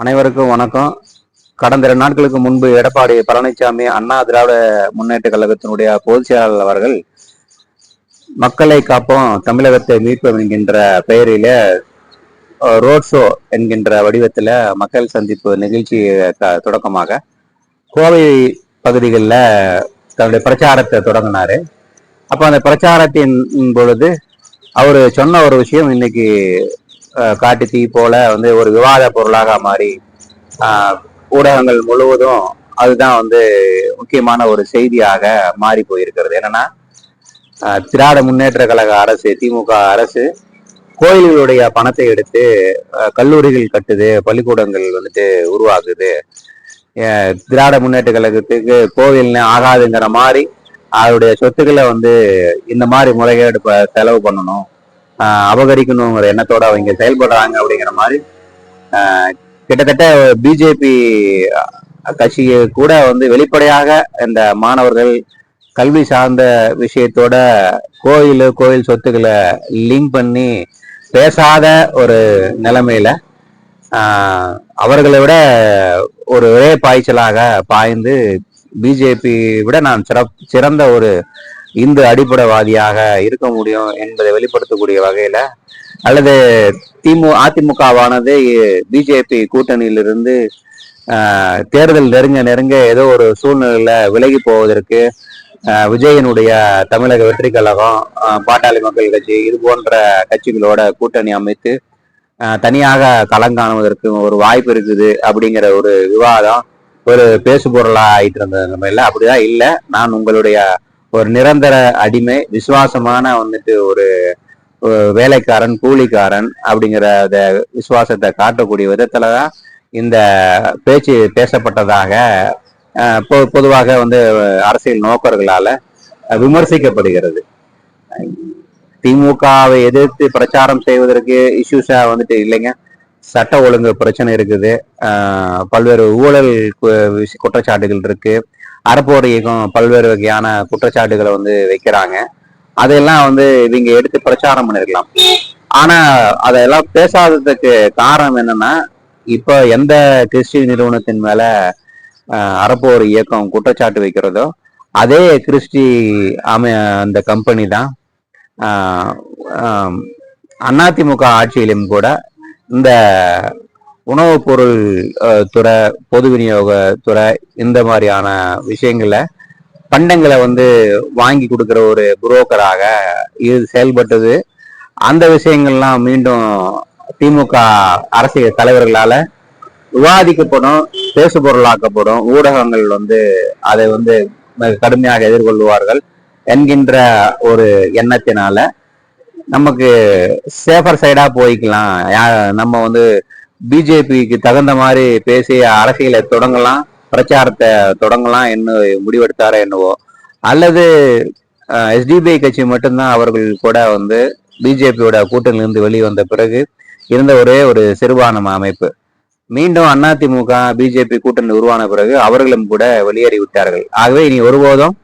அனைவருக்கும் வணக்கம். கடந்த இரண்டு நாட்களுக்கு முன்பு எடப்பாடி பழனிசாமி அண்ணா திராவிட முன்னேற்ற கழகத்தினுடைய பொதுச் செயலாளர் அவர்கள் மக்களை காப்போம் தமிழகத்தை மீட்போம் என்கின்ற பெயரில ரோட் ஷோ என்கின்ற வடிவத்தில் மக்கள் சந்திப்பு நிகழ்ச்சி தொடக்கமாக. கோவை பகுதிகளில் தன்னுடைய பிரச்சாரத்தை தொடங்கினாரு. அப்போ அந்த பிரச்சாரத்தின் பொழுது அவர் சொன்ன ஒரு விஷயம் இன்னைக்கு காட்டு தீ போல வந்து ஒரு விவாத பொருளாக மாறி ஊடகங்கள் முழுவதும் அதுதான் வந்து முக்கியமான ஒரு செய்தியாக மாறி போயிருக்கிறது. என்னன்னா திராட முன்னேற்ற கழக அரசு திமுக அரசு கோயில்களுடைய பணத்தை எடுத்து கல்லூரிகள் கட்டுது பள்ளிக்கூடங்கள் வந்துட்டு உருவாக்குது. திராட முன்னேற்ற கழகத்துக்கு கோவில்னு ஆகாதுங்கிற மாதிரி அவருடைய சொத்துக்களை வந்து இந்த மாதிரி முறைகேடு ப- செலவு பண்ணணும். அபகரிக்கணுங்கிற எண்ணத்தோட அவங்க செயல்படுறாங்க அப்படிங்கிற மாதிரி ஆஹ் கிட்டத்தட்ட பிஜேபி கட்சியை கூட வந்து வெளிப்படையாக இந்த மாணவர்கள் கல்வி சார்ந்த விஷயத்தோட கோயில் கோயில் சொத்துக்களை லிங்க் பண்ணி பேசாத ஒரு நிலைமையில ஆஹ் அவர்களை விட ஒரு ஒரே பாய்ச்சலாக பாய்ந்து பிஜேபி விட நான் சிறப் சிறந்த ஒரு இந்து அடிப்படைவாதியாக இருக்க முடியும் என்பதை வெளிப்படுத்தக்கூடிய வகையில அல்லது திமு அதிமுகவானது பிஜேபி கூட்டணியிலிருந்து ஆஹ், தேர்தல் நெருங்க நெருங்க ஏதோ ஒரு சூழ்நிலையில விலகி போவதற்கு விஜயனுடைய தமிழக வெற்றி கழகம் பாட்டாளி மக்கள் கட்சி இது போன்ற கட்சிகளோட கூட்டணி அமைத்து தனியாக களங்காணுவதற்கு ஒரு வாய்ப்பு இருக்குது அப்படிங்கிற ஒரு விவாதம் ஒரு பேசு பொருளாக ஆயிட்டு நம்ம இல்லை அப்படிதான் இல்லை. நான் உங்களுடைய ஒரு நிரந்தர அடிமை விசுவாசமான வந்துட்டு ஒரு வேலைக்காரன் கூலிக்காரன் அப்படிங்கிற அந்த விசுவாசத்தை காட்டக்கூடிய விதத்துல தான் இந்த பேச்சு பேசப்பட்டதாக பொ- பொதுவாக வந்து அரசியல் நோக்கர்களால விமர்சிக்கப்படுகிறது. திமுகவை எதிர்த்து பிரச்சாரம் செய்வதற்கு இஷ்யூஸா வந்துட்டு இல்லைங்க. சட்ட ஒழுங்கு பிரச்சனை இருக்குது. பல்வேறு ஊழல் கு- குற்றச்சாட்டுகள் இருக்கு. அறப்போர் இயக்கம் பல்வேறு வகையான குற்றச்சாட்டுகளை வந்து வைக்கிறாங்க அதையெல்லாம் வந்து இவங்க எடுத்து பிரச்சாரம் பண்ணிருக்கலாம் ஆனா அதெல்லாம் பேசாததுக்கு காரணம் என்னன்னா இப்போ எந்த கிறிஸ்டின் நிறுவனத்தின் மேல அறப்போர் இயக்கம் குற்றச்சாட்டு வைக்கிறதோ அதே கிறிஸ்டி அமை அந்த கம்பெனி தான் அதிமுக ஆட்சியிலும் கூட இந்த உணவுப் பொருள் துறை பொது விநியோக துறை இந்த மாதிரியான விஷயங்களை பண்டங்களை வந்து வாங்கி கொடுக்குற ஒரு புரோக்கராக இது செயல்பட்டது. அந்த விஷயங்கள்லாம் மீண்டும் திமுக அரசியல் தலைவர்களால விவாதிக்கப்படும் பேசு பொருளாக்கப்படும் ஊடகங்கள் வந்து அதை வந்து மிக கடுமையாக எதிர்கொள்வார்கள் என்கின்ற ஒரு எண்ணத்தினால நமக்கு சேஃபர் சைடா போய்க்கலாம். யா- நம்ம வந்து பிஜேபிக்கு தகுந்த மாதிரி பேசி அரசியலை தொடங்கலாம் பிரச்சாரத்தை தொடங்கலாம் என்று முடிவெடுத்தாரோ என்னவோ. அல்லது எஸ்டிபிஐ கட்சி மட்டும்தான் அவர்கள் கூட வந்து பிஜேபியோட கூட்டணியிலிருந்து வெளியே வந்த பிறகு இருந்த ஒரே ஒரு சிறுபான்மை அமைப்பு. மீண்டும் அதிமுக பிஜேபி கூட்டணி உருவான பிறகு அவர்களும் கூட வெளியேறி விட்டார்கள். ஆகவே இனி ஒருபோதும்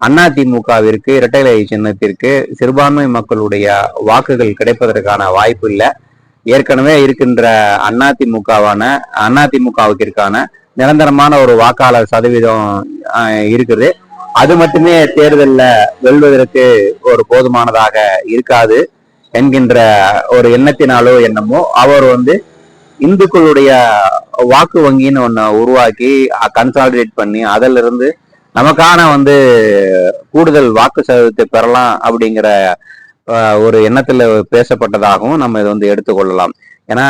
அதிமுகவிற்கு இரட்டைலை சின்னத்திற்கு சிறுபான்மை மக்களுடைய வாக்குகள் கிடைப்பதற்கான வாய்ப்பு இல்லை. ஏற்கனவே இருக்கின்ற அதிமுகவான அதிமுகவுக்கிற்கான நிரந்தரமான ஒரு வாக்காளர் சதவீதம் இருக்குது. அது மட்டுமே தேர்தலில் வெல்வதற்கு ஒரு போதுமானதாக இருக்காது என்கின்ற ஒரு எண்ணத்தினாலோ என்னமோ அவர் வந்து இந்துக்களுடைய வாக்கு வங்கின்னு ஒன்று உருவாக்கி கன்சாலிடேட் பண்ணி அதுல இருந்து நமக்கான வந்து கூடுதல் வாக்கு சதவீதத்தை பெறலாம் அப்படிங்கிற ஒரு எண்ணத்துல பேசப்பட்டதாகவும் நம்ம இதை வந்து எடுத்துக்கொள்ளலாம். ஏன்னா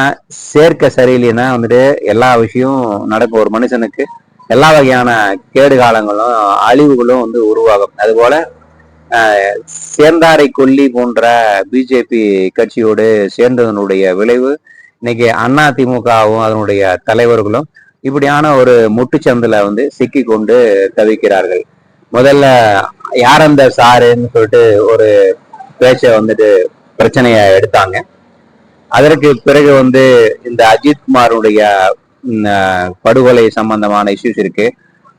சேர்க்க சரியில்லைன்னா வந்துட்டு எல்லா விஷயம் நடக்கும். ஒரு மனுஷனுக்கு எல்லா வகையான கேடு காலங்களும் அழிவுகளும் வந்து உருவாகும். அதுபோல ஆஹ், சேர்ந்தாரை கொல்லி போன்ற பிஜேபி கட்சியோடு சேர்ந்ததனுடைய விளைவு இன்னைக்கு அண்ணா திமுகவும் அதனுடைய தலைவர்களும் இப்படியான ஒரு முட்டுச்சந்தில வந்து சிக்கி கொண்டு தவிக்கிறார்கள். முதல்ல யார் அந்த சாருன்னு சொல்லிட்டு ஒரு பேச்சை வந்துட்டு பிரச்சனையா எடுத்தாங்க. அதற்கு பிறகு வந்து இந்த அஜித் குமாருடைய படுகொலை சம்பந்தமான இஷ்யூஸ் இருக்கு.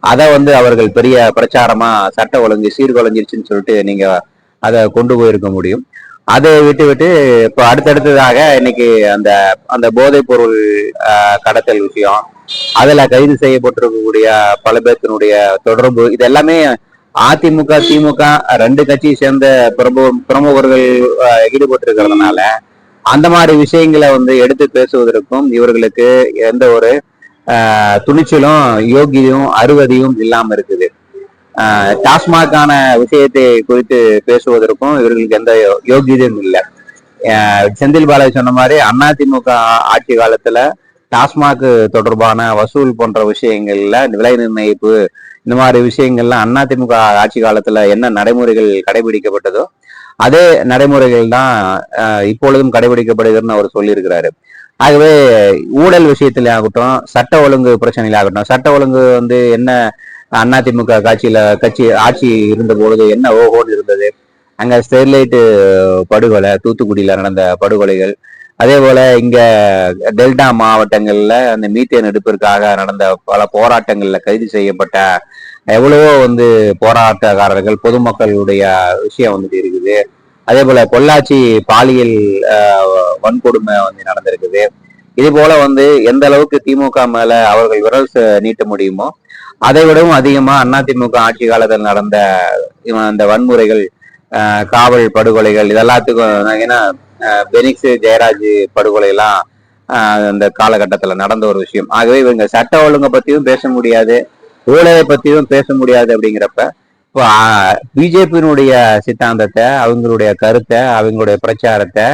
அதை வந்து அவர்கள் பெரிய பிரச்சாரமா சட்ட ஒழுங்கு சீர்குலைஞ்சிருச்சுன்னு சொல்லிட்டு நீங்க அதை கொண்டு போயிருக்க முடியும். அதை விட்டு விட்டு இப்போ அடுத்தடுத்ததாக இன்னைக்கு அந்த அந்த போதைப் பொருள் கடத்தல் விஷயம் அதுல கைது செய்யப்பட்டிருக்கக்கூடிய பல பேர்த்தினுடைய தொடர்பு இது எல்லாமே அதிமுக திமுக ரெண்டு கட்சியை சேர்ந்த பிரபு பிரமுகர்கள் ஈடுபட்டிருக்கிறதுனால அந்த மாதிரி விஷயங்களை வந்து எடுத்து பேசுவதற்கும் இவர்களுக்கு எந்த ஒரு துணிச்சலும் யோகியும் அறுவதையும் இல்லாம இருக்குது. டாஸ்மாகான விஷயத்தை குறித்து பேசுவதற்கும் இவர்களுக்கு எந்த யோ- யோகியதையும் இல்லை. செந்தில் பாலாஜி சொன்ன மாதிரி அதிமுக ஆட்சி காலத்துல டாஸ்மாக் தொடர்பான வசூல் போன்ற விஷயங்கள்ல விலை நிர்ணயிப்பு இந்த மாதிரி விஷயங்கள்லாம் அதிமுக ஆட்சி காலத்துல என்ன நடைமுறைகள் கடைபிடிக்கப்பட்டதோ அதே நடைமுறைகள் தான் இப்பொழுதும் கடைபிடிக்கப்படுகிறதுன்னு அவர் சொல்லியிருக்கிறாரு. ஆகவே ஊழல் விஷயத்திலே ஆகட்டும் சட்ட ஒழுங்கு பிரச்சனையில ஆகட்டும் சட்ட ஒழுங்கு வந்து என்ன அதிமுக காட்சியில கட்சி ஆட்சி இருந்த பொழுது என்ன ஓஹோன்னு இருந்தது அங்க ஸ்டெர்லைட்டு படுகொலை தூத்துக்குடியில நடந்த படுகொலைகள் அதே போல இங்க டெல்டா மாவட்டங்கள்ல அந்த மீத்தேன் எடுப்பிற்காக நடந்த பல போராட்டங்கள்ல கைது செய்யப்பட்ட எவ்வளவோ வந்து போராட்டக்காரர்கள் பொதுமக்களுடைய விஷயம் வந்துட்டு இருக்குது. அதே போல பொள்ளாச்சி பாலியல் வன்கொடுமை வந்து நடந்திருக்குது. இது போல வந்து எந்த அளவுக்கு திமுக மேல அவர்கள் விரல் நீட்ட முடியுமோ அதை விடவும் அதிகமா அதிமுக ஆட்சி காலத்தில் நடந்த இவன் அந்த வன்முறைகள் காவல் படுகொலைகள் இதெல்லாத்துக்கும் ஏன்னா பெனிக்ஸ் ஜெயராஜ் படுகொலை எல்லாம் அந்த காலகட்டத்துல நடந்த ஒரு விஷயம். ஆகவே இவங்க சட்ட ஒழுங்கை பத்தியும் பேச முடியாது ஊழலை பத்தியும் பேச முடியாது அப்படிங்கிறப்ப இப்போ பிஜேபியினுடைய சித்தாந்தத்தை அவங்களுடைய கருத்தை அவங்களுடைய பிரச்சாரத்தை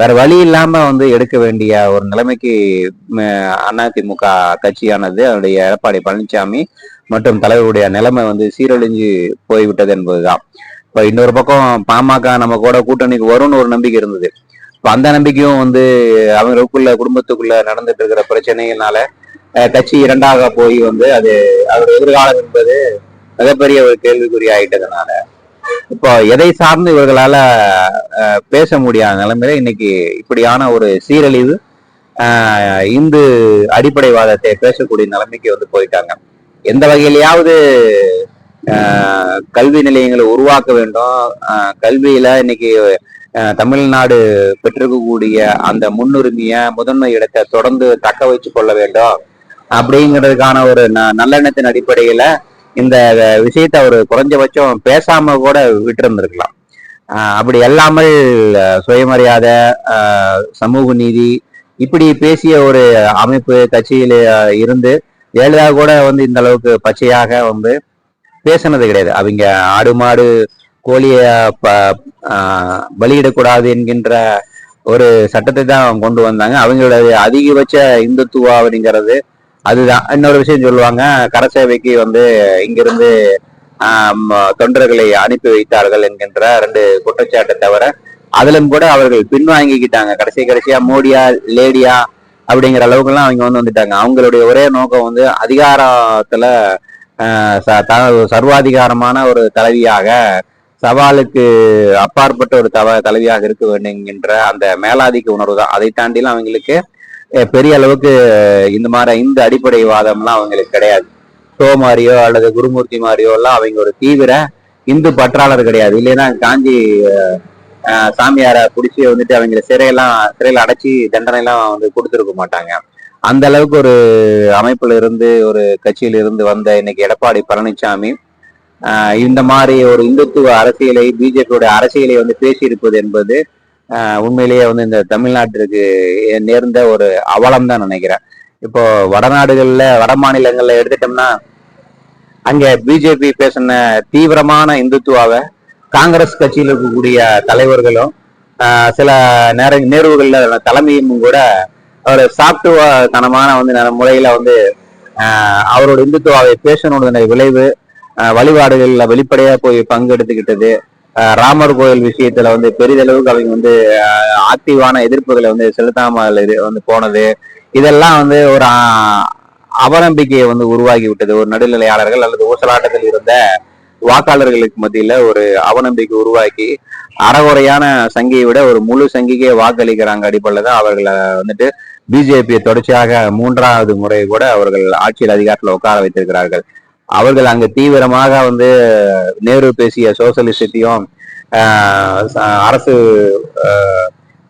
வேற வழி இல்லாம வந்து எடுக்க வேண்டிய ஒரு நிலைமைக்கு அதிமுக கட்சியானது அதனுடைய எடப்பாடி பழனிசாமி மற்றும் தலைவருடைய நிலைமை வந்து சீரழிஞ்சு போய்விட்டது என்பதுதான். இப்ப இன்னொரு பக்கம் பாமக நம்ம கூட கூட்டணிக்கு வரும்னு ஒரு நம்பிக்கை இருந்தது. அந்த நம்பிக்கையும் வந்து அவங்களுக்குள்ள குடும்பத்துக்குள்ள நடந்துட்டு இருக்கிற பிரச்சனைகள்னால அஹ், கட்சி இரண்டாக போய் வந்து அது அவர் எதிர்காலம் என்பது மிகப்பெரிய ஒரு கேள்விக்குறி ஆயிட்டதுனால. இப்போ எதை சார்ந்து இவர்களால அஹ், பேச முடியாத நிலைமையில இன்னைக்கு இப்படியான ஒரு சீரழிவு ஆஹ், இந்து அடிப்படைவாதத்தை பேசக்கூடிய நிலைமைக்கு வந்து போயிட்டாங்க. எந்த வகையிலயாவது ஆஹ், கல்வி நிலையங்களை உருவாக்க வேண்டும். ஆஹ், கல்வியில இன்னைக்கு தமிழ்நாடு பெற்றிருக்கக்கூடிய அந்த முன்னுரிமைய முதன்மை இடத்தை தொடர்ந்து தக்க வச்சு கொள்ள வேண்டும் அப்படிங்கிறதுக்கான ஒரு ந- நல்லெண்ணத்தின் அடிப்படையில இந்த விஷயத்தை அவர் குறைஞ்சபட்சம் பேசாம கூட விட்டிருந்திருக்கலாம். ஆஹ் அப்படி அல்லாமல் சுயமரியாதை ஆஹ், சமூக நீதி இப்படி பேசிய ஒரு அமைப்பு கட்சியில இருந்து ஜெயலலிதா கூட வந்து இந்த அளவுக்கு பச்சையாக வந்து பேசினது கிடையாது. அவங்க ஆடு மாடு கோழிய ப பலியிடக்கூடாது என்கின்ற ஒரு சட்டத்தை தான் கொண்டு வந்தாங்க. அவங்களோட அதிகபட்ச இந்துத்துவா அப்படிங்கிறது அதுதான். இன்னொரு விஷயம் சொல்லுவாங்க கரசேவைக்கு வந்து இங்கிருந்து தொண்டர்களை அனுப்பி வைத்தார்கள் என்கின்ற ரெண்டு குற்றச்சாட்டை தவிர அதிலும் கூட அவர்கள் பின்வாங்கிக்கிட்டாங்க. கடைசி கடைசியா மோடியா லேடியா அப்படிங்கிற அளவுக்குலாம் அவங்க வந்து வந்துட்டாங்க. அவங்களுடைய ஒரே நோக்கம் வந்து அதிகாரத்துல ச- த- சர்வாதிகாரமான ஒரு தலைவியாக சவாலுக்கு அப்பாற்பட்ட ஒரு தவ தலைவியாக இருக்க வேண்டுங்கின்ற அந்த மேலாதிக்க உணர்வு தான் அதை தாண்டிலாம் அவங்களுக்கு பெரிய அளவுக்கு இந்த மாதிரி இந்த அடிப்படை வாதம்லாம் அவங்களுக்கு கிடையாது. சோ மாதிரியோ அல்லது குருமூர்த்தி மாதிரியோ எல்லாம் அவங்க ஒரு தீவிர இந்து பற்றாளர் கிடையாது. இல்லைன்னா காஞ்சி சாமியாரை பிடிச்சி வந்துட்டு அவங்க சிறையெல்லாம் சிறையில் அடைச்சி தண்டனை எல்லாம் வந்து கொடுத்துருக்க மாட்டாங்க. அந்த அளவுக்கு ஒரு அமைப்புல இருந்து ஒரு கட்சியில இருந்து வந்த இன்னைக்கு எடப்பாடி பழனிசாமி இந்த மாதிரி ஒரு இந்துத்துவ அரசியலை பிஜேபியோட அரசியலை வந்து பேசியிருப்பது என்பது உண்மையிலேயே வந்து இந்த தமிழ்நாட்டிற்கு நேர்ந்த ஒரு அவலம் தான் நினைக்கிறேன். இப்போ வடநாடுகள்ல வட மாநிலங்கள்ல எடுத்துட்டோம்னா அங்க பிஜேபி பேசின தீவிரமான இந்துத்துவாவை காங்கிரஸ் கட்சியில் இருக்கக்கூடிய தலைவர்களும் சில நேர நேர்வுகளில் தலைமையும் கூட அவர் சாப்டுவா தனமான வந்து ந- முறையில வந்து அவரோட இந்துத்துவாவை பேசணுடைய விளைவு வழிபாடுகள்ல வெளிப்படையா போய் பங்கெடுத்துக்கிட்டது. ஆஹ், ராமர் கோயில் விஷயத்துல வந்து பெரிதளவுக்கு அவங்க வந்து ஆக்டிவான எதிர்ப்புகளை வந்து செலுத்தாமல் வந்து போனது. இதெல்லாம் வந்து ஒரு அவநம்பிக்கையை வந்து உருவாகி விட்டது. ஒரு நடுநிலையாளர்கள் அல்லது ஊசலாட்டத்தில் இருந்த வாக்காளர்களுக்கு மத்தியில ஒரு அவநம்பிக்கை உருவாக்கி அறகுறையான சங்கியை விட ஒரு முழு சங்கிக்கே வாக்களிக்கிறாங்க அடிப்படையில் தான் அவர்களை வந்துட்டு பிஜேபியை தொடர்ச்சியாக மூன்றாவது முறை கூட அவர்கள் ஆட்சியில் அதிகாரத்தில் உட்கார வைத்திருக்கிறார்கள். அவர்கள் அங்கு தீவிரமாக வந்து நேரு பேசிய சோசலிசத்தையும் அரசு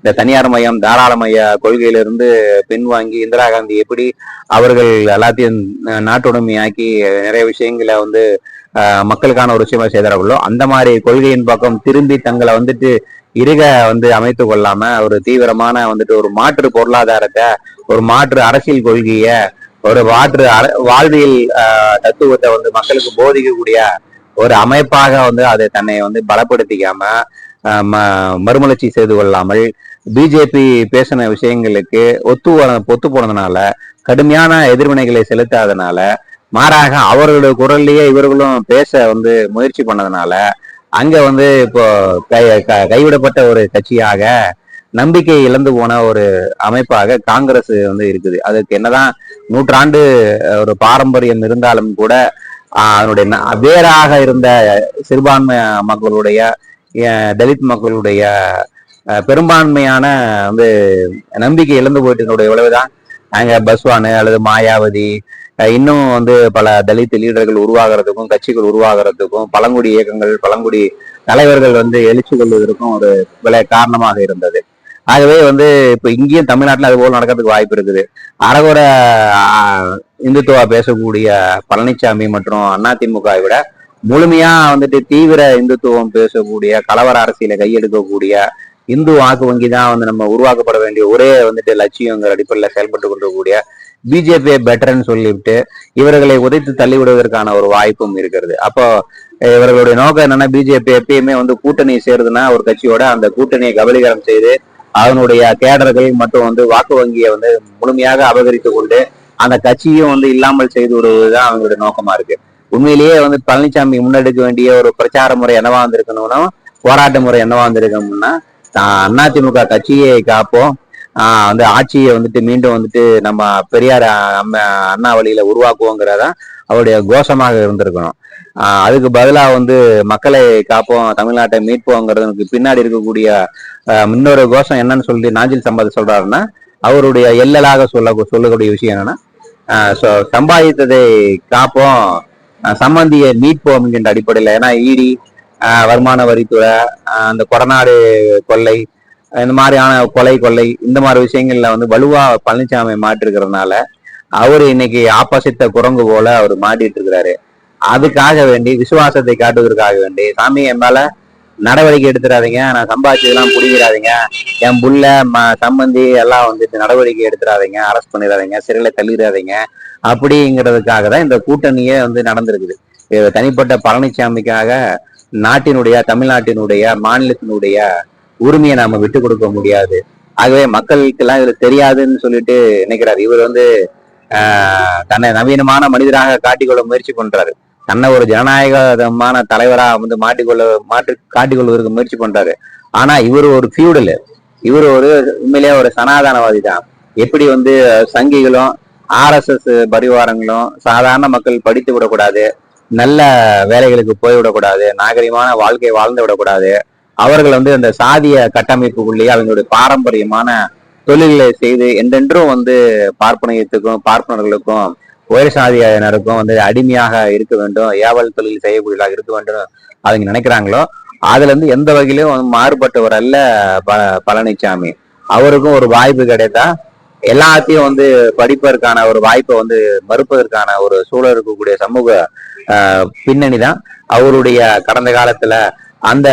இந்த தனியார் மையம் தாராள மைய கொள்கையிலிருந்து பின்வாங்கி இந்திரா காந்தி எப்படி அவர்கள் எல்லாத்தையும் நாட்டுடைமையாக்கி நிறைய விஷயங்களை வந்து மக்களுக்கான ஒரு விஷயமா செய்தார்களோ அந்த மாதிரி கொள்கையின் பக்கம் திரும்பி தங்களை வந்துட்டு இருக வந்து அமைத்து கொள்ளாம ஒரு தீவிரமான வந்துட்டு ஒரு மாற்று பொருளாதாரத்தை ஒரு மாற்று அரசியல் கொள்கையை ஒரு வாற்று வாழ்வியல் தத்துவத்தை வந்து மக்களுக்கு போதிக்கக்கூடிய ஒரு அமைப்பாக வந்து அதை தன்னை வந்து பலப்படுத்திக்காம ம- மறுமலர்ச்சி செய்து கொள்ளாமல் பிஜேபி பேசின விஷயங்களுக்கு ஒத்து ஒத்து போனதுனால கடுமையான எதிர்வினைகளை செலுத்தாதனால மாறாக அவர்களுடைய குரல்லையே இவர்களும் பேச வந்து முயற்சி பண்ணதுனால அங்க வந்து இப்போ கை க- கைவிடப்பட்ட ஒரு கட்சியாக நம்பிக்கை இழந்து போன ஒரு அமைப்பாக காங்கிரஸ் வந்து இருக்குது. அதுக்கு என்னதான் நூற்றாண்டு ஒரு பாரம்பரியம் இருந்தாலும் கூட அதனுடைய ந- வேறாக இருந்த சிறுபான்மை மக்களுடைய தலித் மக்களுடைய பெரும்பான்மையான வந்து நம்பிக்கை இழந்து போயிட்டு விளைவுதான் அங்க பஸ்வானு அல்லது மாயாவதி. இன்னும் வந்து பல தலித் லீடர்கள் உருவாகிறதுக்கும் கட்சிகள் உருவாகிறதுக்கும் பழங்குடி இயக்கங்கள் பழங்குடி தலைவர்கள் வந்து எழுச்சி கொள்வதற்கும் ஒரு விலை காரணமாக இருந்தது. ஆகவே வந்து இப்ப இங்கேயும் தமிழ்நாட்டில் அது போல் நடக்கிறதுக்கு வாய்ப்பு இருக்குது. அரகுர இந்துத்துவா பேசக்கூடிய பழனிசாமி மற்றும் அதிமுகவை விட முழுமையா வந்துட்டு தீவிர இந்துத்துவம் பேசக்கூடிய கலவர அரசியலை கையெடுக்கக்கூடிய இந்து வாக்கு வங்கி தான் வந்து நம்ம உருவாக்கப்பட வேண்டிய ஒரே வந்துட்டு லட்சியங்கிற அடிப்படையில் செயல்பட்டு கொண்டிருக்கக்கூடிய பிஜேபி பெட்டர்ன்னு சொல்லிவிட்டு இவர்களை உதைத்து தள்ளி விடுவதற்கான ஒரு வாய்ப்பும் இருக்கிறது. அப்போ இவர்களுடைய நோக்கம் என்னன்னா பிஜேபி எப்பயுமே வந்து கூட்டணி சேருதுன்னா ஒரு கட்சியோட அந்த கூட்டணியை கபலீகரம் செய்து அதனுடைய கேடர்கள் மற்றும் வந்து வாக்கு வங்கியை வந்து முழுமையாக அபகரித்து கொண்டு அந்த கட்சியும் வந்து இல்லாமல் செய்து விடுவதுதான் அவங்களுடைய நோக்கமா இருக்கு. உண்மையிலேயே வந்து பழனிசாமி முன்னெடுக்க வேண்டிய ஒரு பிரச்சார முறை என்னவா இருந்திருக்கணும்னா போராட்ட முறை என்னவா இருந்திருக்கணும்னா ஆஹ் அதிமுக கட்சியை காப்போம். ஆஹ் வந்து ஆட்சியை வந்துட்டு மீண்டும் வந்துட்டு நம்ம பெரியார் அம்ம அண்ணா வழியில உருவாக்குவோங்கிறதான் அவருடைய கோஷமாக இருந்திருக்கணும். அதுக்கு பதிலா வந்து மக்களை காப்போம் தமிழ்நாட்டை மீட்போங்கிறதுக்கு பின்னாடி இருக்கக்கூடிய ஆஹ் இன்னொரு கோஷம் என்னன்னு சொல்லி நாஞ்சில் சம்பாதி சொல்றாருன்னா அவருடைய எல்லலாக சொல்ல சொல்லக்கூடிய விஷயம் என்னன்னா ஆஹ் சம்பாதித்ததை காப்போம் சம்பந்திய மீட்போம் அப்படின்ற அடிப்படையில். ஏன்னா இடி வருமான வரித்துறை ஆஹ் அந்த கொடநாடு கொள்ளை இந்த மாதிரியான கொலை கொள்ளை இந்த மாதிரி விஷயங்கள்ல வந்து வலுவா பழனிசாமி மாட்டிருக்கிறதுனால அவர் இன்னைக்கு ஆப்போசிட்ட குரங்கு போல அவர் மாட்டிட்டு இருக்கிறாரு. அதுக்காக வேண்டி விசுவாசத்தை காட்டுவதற்காக வேண்டி சாமி என் மேல நடவடிக்கை எடுத்துடாதீங்க நான் சம்பாதிச்சதெல்லாம் பிடிக்கிறாதீங்க என் புள்ள ம சம்பந்தி எல்லாம் வந்துட்டு நடவடிக்கை எடுத்துடாதீங்க அரெஸ்ட் பண்ணிடாதீங்க. சிறையில தள்ளிடாதீங்க. அப்படிங்கிறதுக்காக தான் இந்த கூட்டணியே வந்து நடந்திருக்குது. இது தனிப்பட்ட பழனிசாமிக்காக நாட்டினுடைய தமிழ்நாட்டினுடைய மாநிலத்தினுடைய உரிமையை நாம விட்டு கொடுக்க முடியாது. ஆகவே மக்களுக்கு எல்லாம் தெரியாதுன்னு சொல்லிட்டு நினைக்கிறாரு. இவர் வந்து தன்னை நவீனமான மனிதராக காட்டிக்கொள்ள முயற்சி பண்றாரு. தன்னை ஒரு ஜனநாயகமான தலைவரா வந்து மாட்டிக்கொள்ள மாற்றி காட்டிக்கொள்வதற்கு முயற்சி பண்றாரு. ஆனா இவர் ஒரு ஃபியூடல் இவர் ஒரு உண்மையிலேயே ஒரு சனாதனவாதி தான் எப்படி வந்து சங்கிகளும் ஆர்எஸ்எஸ் பரிவாரங்களும் சாதாரண மக்கள் படித்து விடக்கூடாது நல்ல வேலைகளுக்கு போய்விடக்கூடாது நாகரிகமான வாழ்க்கை வாழ்ந்து விடக்கூடாது அவர்கள் வந்து அந்த சாதிய கட்டமைப்புக்குள்ளேயே அவங்களுடைய பாரம்பரியமான தொழில்களை செய்து என்றென்றும் வந்து பார்ப்பனையத்துக்கும் பார்ப்பனர்களுக்கும் உயர் சாதியினருக்கும் வந்து அடிமையாக இருக்க வேண்டும் ஏவல் தொழில் செய்யக்கூடியதாக இருக்க வேண்டும் அவங்க நினைக்கிறாங்களோ அதுல இருந்து எந்த வகையிலும் வந்து மாறுபட்டவர் அல்ல ப பழனிசாமி அவருக்கும் ஒரு வாய்ப்பு கிடைத்தா எல்லாத்தையும் வந்து படிப்பதற்கான ஒரு வாய்ப்பை வந்து மறுப்பதற்கான ஒரு சூழல் இருக்கக்கூடிய சமூக ஆஹ், பின்னணி தான் அவருடைய கடந்த காலத்துல அந்த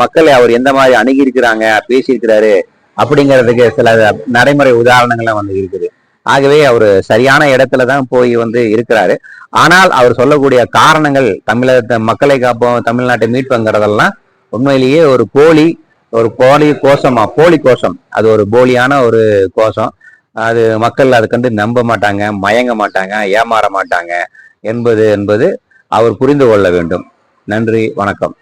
மக்களை அவர் எந்த மாதிரி அணுகியிருக்கிறாங்க பேசியிருக்கிறாரு அப்படிங்கிறதுக்கு சில நடைமுறை உதாரணங்கள்லாம் வந்து இருக்குது. ஆகவே அவர் சரியான இடத்துல தான் போய் வந்து இருக்கிறாரு. ஆனால் அவர் சொல்லக்கூடிய காரணங்கள் தமிழகத்தை மக்களை காப்போம் தமிழ்நாட்டை மீட்பங்கிறதெல்லாம் உண்மையிலேயே ஒரு போலி ஒரு போலி கோஷமா போலி கோஷம். அது ஒரு போலியான ஒரு கோஷம். அது மக்கள் அதை கண்டு நம்ப மாட்டாங்க மயங்க மாட்டாங்க ஏமாற மாட்டாங்க என்பது என்பது அவர் புரிந்து கொள்ள வேண்டும். நன்றி வணக்கம்.